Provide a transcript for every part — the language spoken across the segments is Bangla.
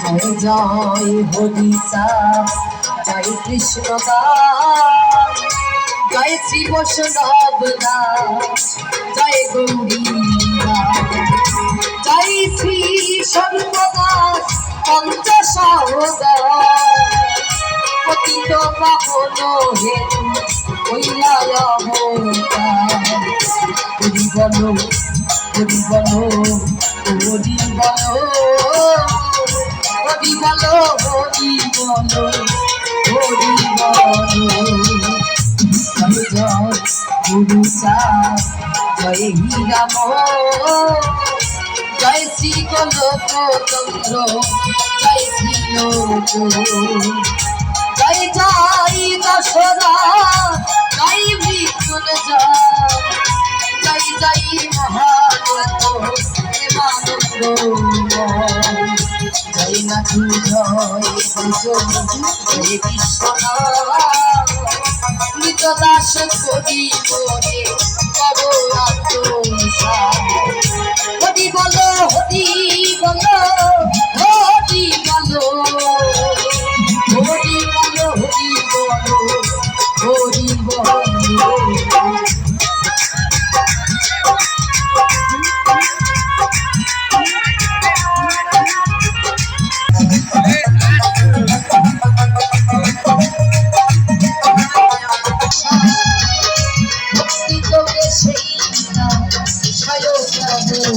জয় জয় হরিসা জয় কৃষ্ণ জয় শ্রী বৈষ্ণব জয় গৌরী জয় শ্রী সর্বদাস পঞ্চসহদা পতিত পাবন হেতু কৈলায় বলো হরি বলো হরি বলো হরি বলো হরি বলো হরি বলো গুরু জয় হি রাম জয় শ্রী গোলকতন্ত্র জয় শ্রী জয় জয় দশরা। কৃতদাস করি করে কব আত্ম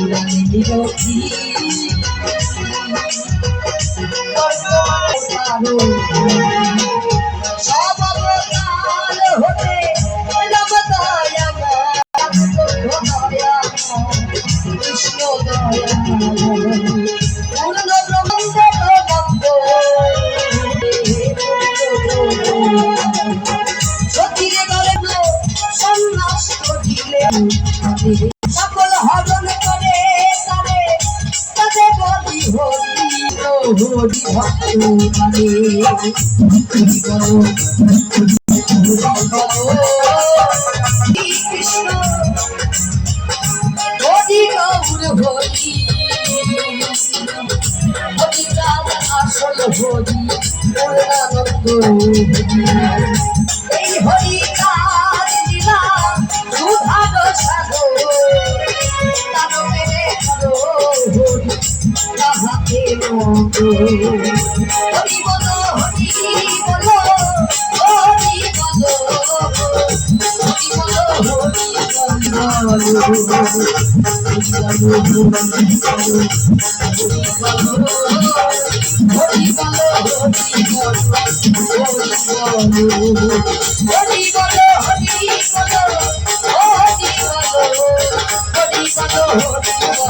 Thank you. হরি ভক্ত মানে কৃষ্ণ হরি গৌর হরি হরি আসল হরি পূর্ণানন্দ হরি Oh,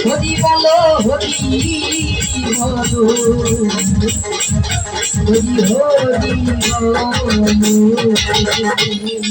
হরি বলো হরি হরি হরি